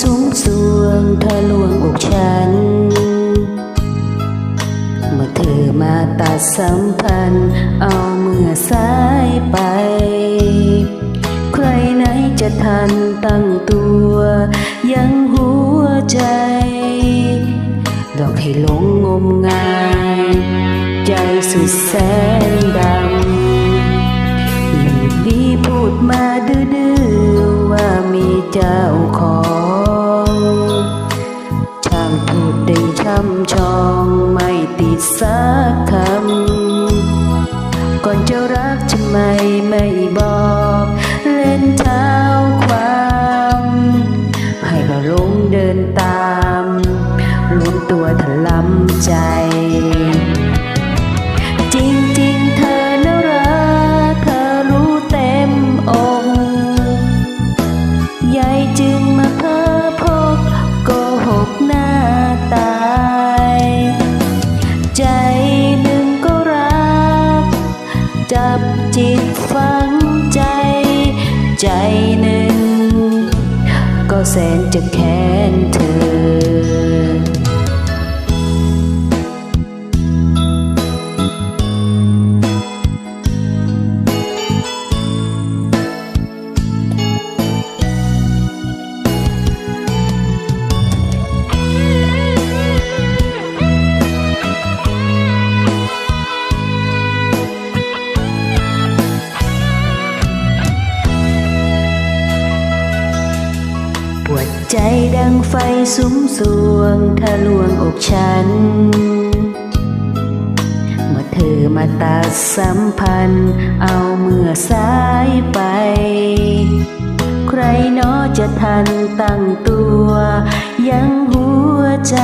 สูงสวงทะลวงอกฉัน เมื่อเธอมาตัดสัมพันธ์ เอาเมื่อสายไป ใครไหนจะทันตั้งตัว ยังหัวใจหลอกให้หลงงมงาย ใจสุดแสนดำอยู่ดีพูดมาดื้อ คำ ก่อนจะรักทำไมไม่บอก เล่นเท้าง จับจิตฝังใจ ใจหนึ่ง ก็แสนจะแค้นเธอ ใจดังไฟสุมสวงทะลวงอกฉัน เมื่อเธอมาตัดสัมพันธ์ เอาเมื่อสายไป ใครนอจะทันตั้งตัว ยังหัวใจ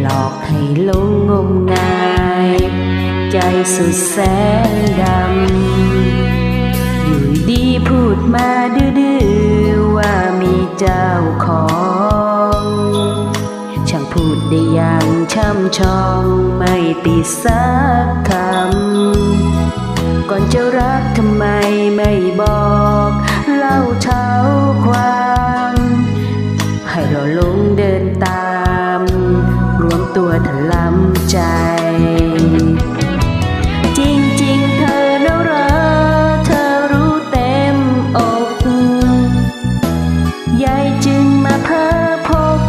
หลอกให้หลงงมงาย ใจสุดแสนดำ อยู่ดีพูดมาดื้อๆว่ามี เจ้าของช่างพูดได้อย่างช่ำชองไม่ติดสักคำ ก่อนจะรักทำไมไม่บอก ยายจึงมาเพ้อพก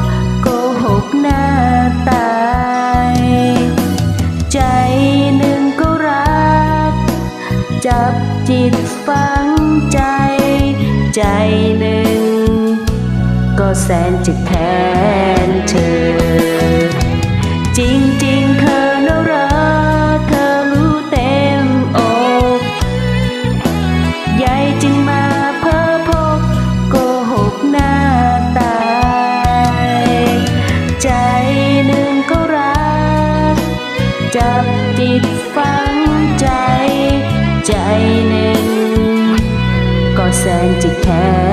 โกหกหน้าตาย ใจหนึ่งก็รัก จับจิตฝังใจ ใจหนึ่ง ก็แสนจะแทนเธอ จริง ดฝังใจ ใจหนึ่ง ก็แสนจะแค้นเธอ